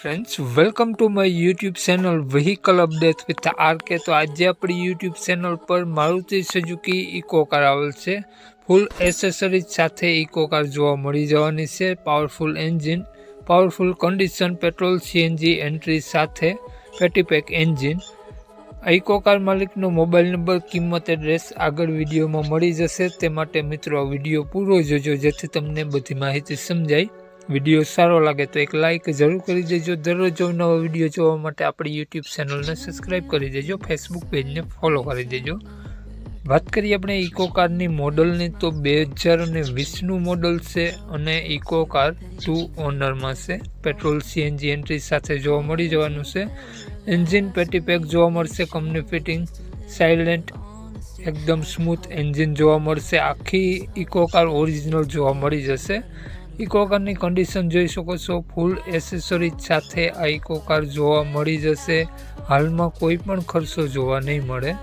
Friends welcome to my YouTube channel vehicle update with R K તો આજે આપણી YouTube channel પર Maruti Suzuki eco car આવેલ છે. ફૂલ એસેસરીઝ સાથે ઇકો કાર જોવા મળી જવાની છે. Powerful engine powerful condition petrol CNG entry સાથે પેટીપેક એન્જિન ઇકો કાર માલિકનો મોબાઈલ નંબર કિંમત એડ્રેસ આગળ વિડીયોમાં મળી જશે. તે માટે મિત્રો વીડિયો પૂરો જોજો, જેથી તમને બધી માહિતી સમજાય. વીડિયો સારો લાગે તો એક લાઇક જરૂર કરી દેજો. દરરોજ નવો વીડિયો જોવા માટે આપણી યુટ્યુબ ચેનલને સબસ્ક્રાઈબ કરી દેજો. ફેસબુક પેજને ફોલો કરી દેજો. વાત કરીએ આપણે ઇકો કારની મોડલની તો બે હજાર અને વીસનું મોડલ છે અને ઇકો કાર ટુ ઓનરમાં છે. પેટ્રોલ સીએનજી એન્ટ્રી સાથે જોવા મળી જવાનું છે. એન્જિન પેટી પેક જોવા મળશે કંપની ફિટિંગ સાયલેન્ટ એકદમ સ્મૂથ એન્જિન જોવા મળશે. આખી ઇકો કાર ઓરિજિનલ જોવા મળી જશે. ઇકો કારની કન્ડિશન જોઈ શકો છો. ફૂલ એસેસરીજ સાથે આ ઇકો કાર જોવા મળી જશે. હાલમાં કોઈ પણ ખર્ચો જોવા નહીં મળે.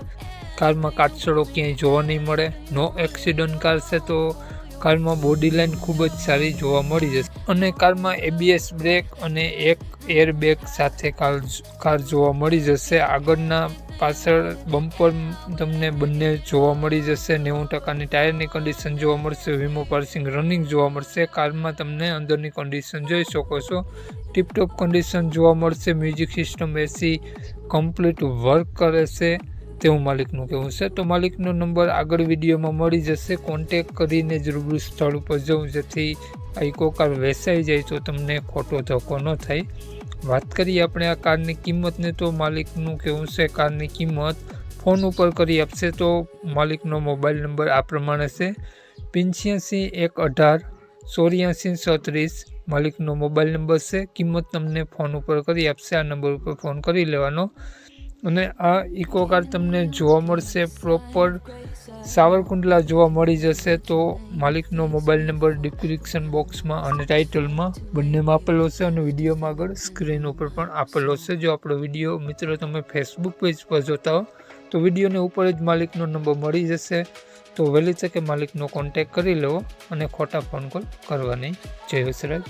કારમાં કાટછડો ક્યાંય જોવા નહીં મળે. નો એક્સિડન્ટ કાર છે તો કારમાં બોડી લાઇન ખૂબ જ સારી જોવા મળી જશે. અને કારમાં એબીએસ બ્રેક અને એક એર બેગ સાથે કાર કાર જોવા મળી જશે. આગળના પાછળ બમ્પર તમને બંને જોવા મળી જશે, નેવું ટકાની ટાયરની કન્ડિશન જોવા મળશે વીમો પાર્સિંગ રનિંગ જોવા મળશે, કારમાં તમને અંદરની કન્ડિશન જોઈ શકો છો. ટીપટોપ કન્ડિશન જોવા મળશે music system AC complete work કરે છે, તેવું માલિકનું કહેવું છે. તો માલિકનો નંબર આગળ વિડીયોમાં મળી જશે કોન્ટેક કરીને જ રૂબરૂ સ્થળ ઉપર જવું, જેથી આ ઇકો કાર વેચાઈ જાય તો તમને ખોટો ધક્કો ન થાય. વાત કરીએ આપણે આ કારની કિંમતને, તો માલિકનું કહેવું છે કારની કિંમત? ફોન ઉપર કરી આપશે, તો માલિકનો મોબાઈલ નંબર આ પ્રમાણે છે. પંચ્યાસી એક અઢાર, ચોર્યાસી છત્રીસ, માલિકનો મોબાઈલ નંબર છે. કિંમત તમને ફોન ઉપર કરી આપશે, આ નંબર ઉપર ફોન કરી લેવાનો. અને આ ઇકો કાર તમને જોવા મળશે પ્રોપર સાવરકુંડલા જોવા મળી જશે તો માલિકનો મોબાઈલ નંબર ડિસ્ક્રિપ્શન બોક્સમાં અને ટાઇટલમાં બંનેમાં આપેલો છે અને વિડીયોમાં આગળ સ્ક્રીન ઉપર પણ આપેલો છે. જો આપણો વીડિયો મિત્રો તમે ફેસબુક પેજ પર જોતા હો, તો વિડીયોને ઉપર જ માલિકનો નંબર મળી જશે. તો વહેલી તકે માલિકનો કોન્ટેક કરી લેવો અને ખોટા ફોન કોલ કરવા નહીં જય વસરાજ